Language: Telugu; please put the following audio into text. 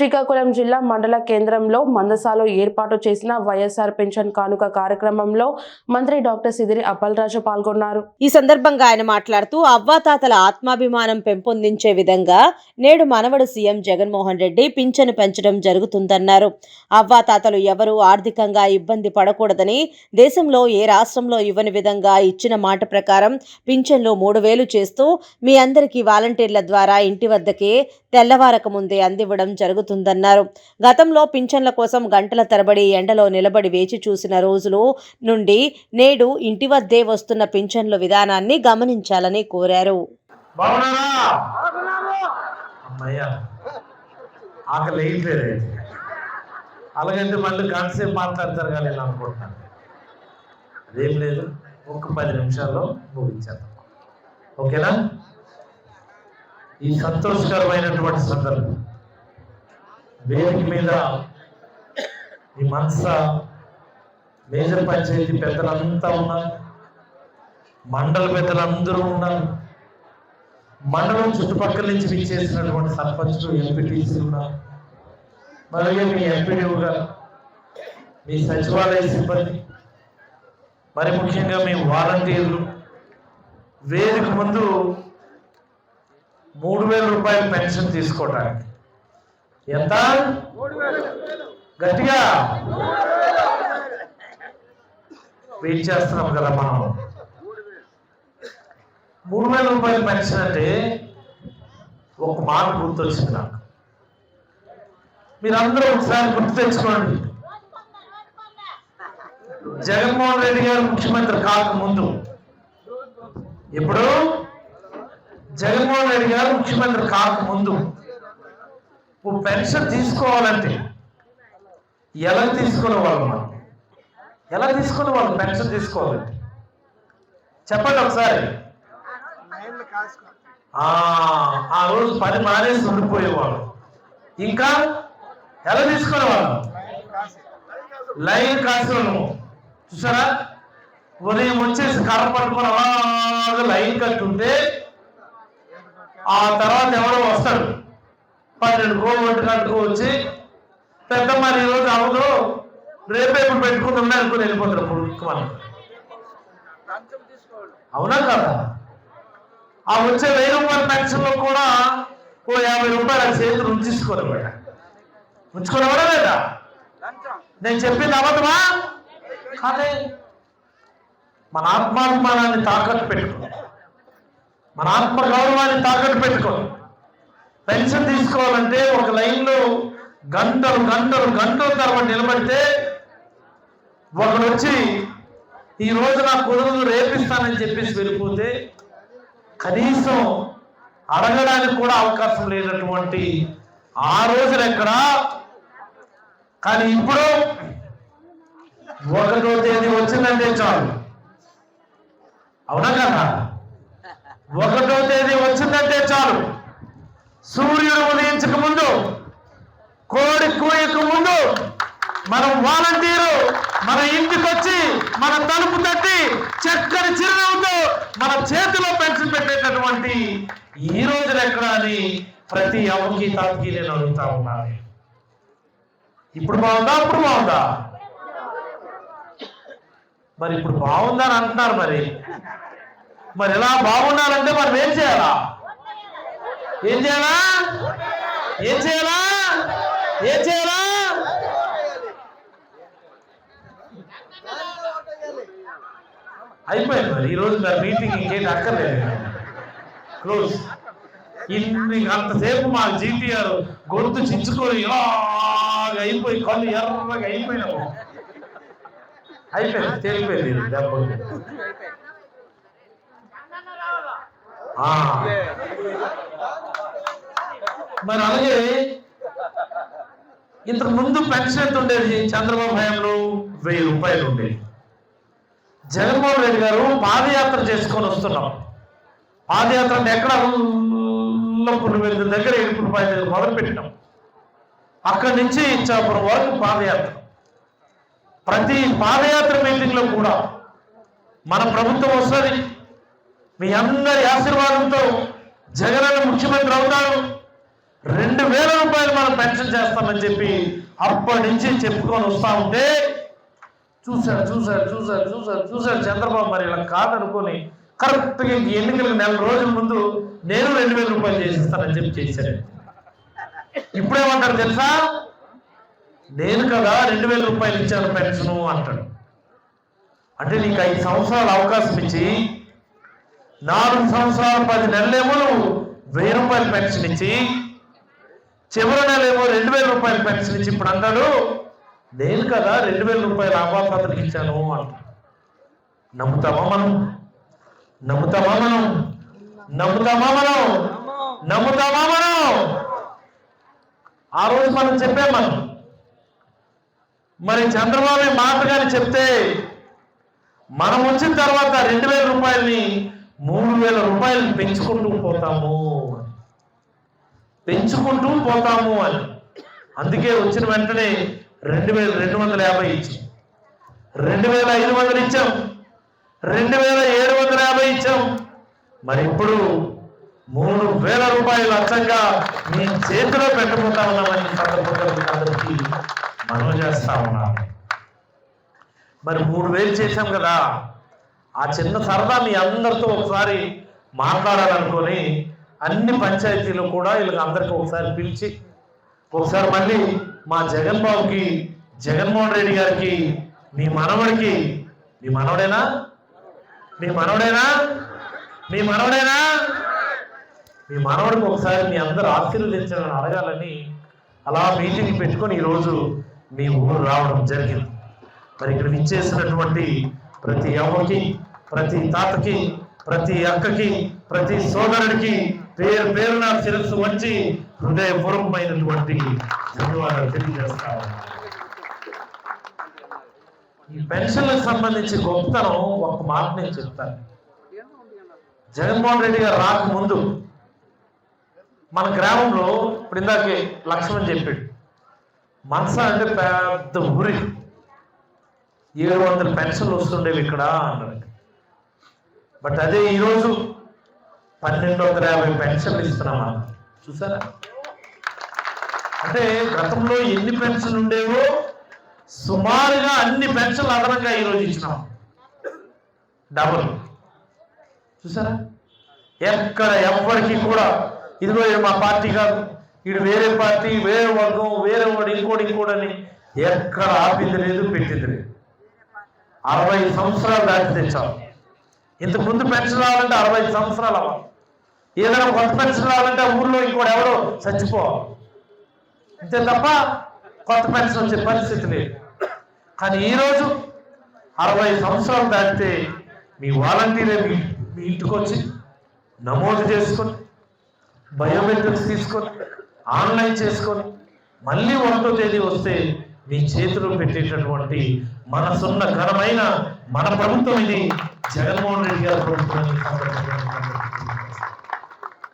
శ్రీకాకుళం జిల్లా మండల కేంద్రంలో మందసాలో ఏర్పాటు చేసిన వైఎస్ఆర్ పెన్షన్ కానుక కార్యక్రమంలో మంత్రి డాక్టర్ సిదిరి అప్పలరాజు పాల్గొన్నారు. ఈ సందర్భంగా ఆయన మాట్లాడుతూ అవ్వాతాతల ఆత్మాభిమానం పెంపొందించే విధంగా నేడు మనవడు సీఎం జగన్మోహన్ రెడ్డి పింఛను పెంచడం జరుగుతుందన్నారు. అవ్వాతాతలు ఎవరూ ఆర్థికంగా ఇబ్బంది పడకూడదని దేశంలో ఏ రాష్ట్రంలో ఇవ్వని విధంగా ఇచ్చిన మాట ప్రకారం పింఛన్లు మూడు వేలు చేస్తూ మీ అందరికీ వాలంటీర్ల ద్వారా ఇంటి వద్దకే తెల్లవారక ముందే అందివ్వడం జరుగుతుందన్నారు. గతంలో పింఛన్ల కోసం గంటల తరబడి ఎండలో నిలబడి వేచి చూసిన రోజులు నుండి నేడు ఇంటి వద్దే వస్తున్న పింఛన్ల విధానాన్ని గమనించాలని కోరారు. ఆకలి అలాగంటే మళ్ళీ మాట్లాడతారు కానీ నేను అనుకుంటున్నాను. అదేం లేదు ఒక పది నిమిషాల్లో ముగించేద్దాం. ఓకేనా? ఈ సంతోషకరమైనటువంటి సందర్భం వేదిక మీద ఈ మనస మేజర్ పంచాయతీ పెద్దలంతా ఉన్నారు. మండల పెద్దలందరూ ఉన్నారు. మండలం చుట్టుపక్కల నుంచి విచ్చేసినటువంటి సర్పంచులు ఎంపీటీసీలు ఉన్నారు. అలాగే మీ ఎంపీడీఓ గారు మీ సచివాలయ సిబ్బంది మరి ముఖ్యంగా మీ వాలంటీర్లు. వేదిక ముందు మూడు వేల రూపాయలు పెన్షన్ తీసుకోవటానికి. ఎంత? గట్టిగా? వెయిట్ చేస్తున్నాం కదా మనం. మూడు వేల రూపాయల పెన్షన్ అంటే ఒక మాట గుర్తొచ్చింది నాకు. మీరందరూ ఒకసారి గుర్తు తెచ్చుకోండి. జగన్మోహన్ రెడ్డి గారు ముఖ్యమంత్రి కాకముందు. ఇప్పుడు జగన్మోహన్ రెడ్డి గారు ముఖ్యమంత్రి కాకముందు ఇప్పుడు పెన్షన్ తీసుకోవాలంటే ఎలా తీసుకునే వాళ్ళు మనం? ఎలా తీసుకునే వాళ్ళు పెన్షన్ తీసుకోవాలంటే? చెప్పండి ఒకసారి. ఆ రోజు పని మానేసి ఉండిపోయేవాళ్ళు. ఇంకా ఎలా తీసుకునేవాళ్ళు లైన్ కాసేవాళ్ళము చూసారా? ఉదయం వచ్చేసి కర్ర పట్టుకుని అలాగా లైన్ కట్టుంటే ఆ తర్వాత ఎవరో వస్తారు. పన్నెండు రోజులు ఒంటి గంటకు వచ్చి పెద్ద ఈ రోజు అవ్వదు రేపే ఇప్పుడు పెట్టుకుంటున్నా అనుకుని వెళ్ళిపోతారు ఇప్పుడు మనం అవునా కదా? ఆ వచ్చే వెయ్యి రూపాయల పెన్షన్లో కూడా ఓ యాభై రూపాయలు ఆ చేతులు ఉంచుకోలేవాడ ఉంచుకోలేవాడా లేదా? నేను చెప్పింది అబద్ధమా? కాదే. మన ఆత్మాభిమానాన్ని తాకట్టు పెట్టుకున్నాం. మన ఆత్మ గౌరవాన్ని తాకట్టు పెట్టుకో పెన్షన్ తీసుకోవాలంటే ఒక లైన్లో గంటలు గంటలు గంటల తర్వాత నిలబడితే ఒకడు వచ్చి ఈ రోజు నా కుదురు రేపిస్తానని చెప్పేసి వెళ్ళిపోతే కనీసం అడగడానికి కూడా అవకాశం లేనటువంటి ఆ రోజులు ఎక్కడ? కానీ ఇప్పుడు ఒకటో తేదీ వచ్చిందంటే చాలు. అవునా కదా? ఒకటో తేదీ వచ్చిందంటే చాలు. సూర్యుడు ఉదయించక ముందు కోడి కూయక ముందు మనం వాలంటీరు మన ఇంటికి వచ్చి మన తలుపు తట్టి చక్కని చిరునవ్వుతో మన చేతిలో పెన్షన్ పెట్టేటటువంటి ఈ రోజు ఎక్కడ అని ప్రతి అమ్మకి తాతకి నేను అడుగుతా ఉన్నాను ఇప్పుడు బాగుందా? అప్పుడు బాగుందా? మరి ఇప్పుడు బాగుందని అంటున్నారు మరి. మరి ఎలా బాగుండాలంటే మనం ఏం చేయాలా? ఏం చేయాలా? ఏం చేయాలా? ఏం చేయాలా? అయిపోయింది మరి. ఈరోజు మరి మీటింగ్ ఇంకేంటి అక్కర్లేదు. క్లోజ్. ఇన్ని అంతసేపు మా జీటీఆర్ గొంతు చించుకొని అయిపోయి కళ్ళు ఎర్రగా అయిపోయినాము. అయిపోయింది తెలిపోయింది దెబ్బ మరి అలాగే ఇంతకు ముందు పెన్షన్ ఎంత ఉండేది చంద్రబాబు హయాంలో వెయ్యి రూపాయలు ఉండేది జగన్మోహన్ రెడ్డి గారు పాదయాత్ర చేసుకొని వస్తున్నాం. పాదయాత్ర అంటే ఎక్కడ? ఉల్లప్పుడు వెళ్ళిన దగ్గర ఏడుపుల పై మొదలు పెట్టినాం. అక్కడి నుంచి ఇచ్చాపురం వరకు పాదయాత్ర. ప్రతి పాదయాత్ర మీటింగ్లో కూడా మన ప్రభుత్వం వస్తుంది. మీ అందరి ఆశీర్వాదంతో జగనన్న ముఖ్యమంత్రి అవుతాను రెండు వేల రూపాయలు మనం పెన్షన్ చేస్తామని చెప్పి అప్పటి నుంచి చెప్పుకొని వస్తా ఉంటే చూశాడు చూశాడు చూశాడు చూశాడు చూశాడు చంద్రబాబు మరి ఇలా కాదనుకొని కరెక్ట్గా ఈ ఎన్నికలకు నెల రోజుల ముందు నేను రెండు వేల రూపాయలు చేసిస్తానని చెప్పి చేశాడు. ఇప్పుడేమంటారు తెలుసా? నేను కదా రెండు వేల రూపాయలు ఇచ్చాను పెన్షను అంటాడు. అంటే నీకు ఐదు సంవత్సరాలు అవకాశం ఇచ్చి నాలుగు సంవత్సరాలు పది నెలలేమో నువ్వు వెయ్యి రూపాయలు పెన్షన్ ఇచ్చి చివరి నెలేమో రెండు వేల రూపాయలు పెన్షన్ ఇచ్చి ఇప్పుడు అన్నాడు నేను కదా రెండు వేల రూపాయలు అవ్వాపాత్రకి ఇచ్చాను అంట నమ్ముతామా మనం? నమ్ముతామా మనం? నమ్ముతామా మనం? నమ్ముతామా మనం? ఆ రోజు మనం చెప్పాం మనం. మరి చంద్రబాబు మాట కానీ చెప్తే మనం వచ్చిన తర్వాత రెండు వేల రూపాయలని మూడు వేల రూపాయలు పెంచుకుంటూ పోతాము. పెంచుకుంటూ పోతాము అని. అందుకే వచ్చిన వెంటనే రెండు వేల రెండు వందల యాభై ఇచ్చాం. రెండు వేల ఐదు వందలు ఇచ్చాం. రెండు వేల ఏడు వందల యాభై ఇచ్చాం. మరి ఇప్పుడు మూడు వేల రూపాయలు అచ్చంగా మీ చేతిలో పెట్టబోతా ఉన్నామని సందర్భంగా అందరికీ మనం చేస్తా ఉన్నాం మరి మూడు వేలు చేశాం కదా. ఆ చిన్న సరదా మీ అందరితో ఒకసారి మాట్లాడాలనుకొని అన్ని పంచాయతీలు కూడా వీళ్ళకి అందరికీ ఒకసారి పిలిచి ఒకసారి మళ్ళీ మా జగన్ బాబుకి జగన్మోహన్ రెడ్డి గారికి మీ మనవడికి మీ మనవడేనా? మీ మనవడేనా? మీ మనవడేనా? మీ మనవడికి ఒకసారి మీ అందరు ఆశీర్వదించాలని అడగాలని అలా మీటింగ్ పెట్టుకొని ఈరోజు మీ ఊరు రావడం జరిగింది. మరి ఇక్కడ విచ్చేసినటువంటి ప్రతి అమ్మకి ప్రతి తాతకి ప్రతి అక్కకి ప్రతి సోదరుడికి పేరు పేరున శిరస్సు వచ్చి హృదయపూర్వకమైనటువంటి ధన్యవాదాలు తెలియజేస్తా ఈ పెన్షన్లకు సంబంధించి గొప్పతనం ఒక మాట నేను చెప్తాను. జగన్మోహన్ రెడ్డి గారు రాకముందు మన గ్రామంలో ఇప్పుడు ఇందాకే లక్ష్మణ్ చెప్పాడు మనస అంటే పెద్ద ఊరి. ఏడు వందల పెన్షన్లు వస్తుండేవి ఇక్కడ అన్నాడు. బట్ అదే ఈరోజు పన్నెండు వందల యాభై పెన్షన్లు ఇస్తున్నామా చూసారా? అంటే గతంలో ఎన్ని పెన్షన్లు ఉండేవో సుమారుగా అన్ని పెన్షన్లు అదనంగా ఈరోజు ఇచ్చినాం. డబుల్. చూసారా? ఎక్కడ ఎవ్వరికి కూడా ఇదిగో మా పార్టీ కాదు ఇటు వేరే పార్టీ వేరే వర్గం వేరే వాడు ఇంకోటి ఇంకోటి అని ఎక్కడ ఆపింది లేదు పెట్టింది లేదు. అరవై సంవత్సరాలు దాటి తెచ్చాం. ఇంతకు ముందు పెన్షన్ రావాలంటే అరవై సంవత్సరాలు అవ్వాలి ఏదైనా కొత్త పెన్షన్ రావాలంటే ఊర్లో ఇంకోటి ఎవరో చచ్చిపోవాలి. అంతే తప్ప కొత్త పెన్షన్ వచ్చే పరిస్థితి లేదు. కానీ ఈరోజు అరవై సంవత్సరాలు దాటితే మీ వాలంటీరే మీ మీ ఇంటికి వచ్చి నమోదు చేసుకొని బయోమెట్రిక్స్ తీసుకొని ఆన్లైన్ చేసుకొని మళ్ళీ ఒకటో తేదీ వస్తే మీ చేతిలో పెట్టేటటువంటి మనసున్న ఘనమైన మన ప్రభుత్వం ఇది. జగన్మోహన్ రెడ్డి గారి ప్రభుత్వం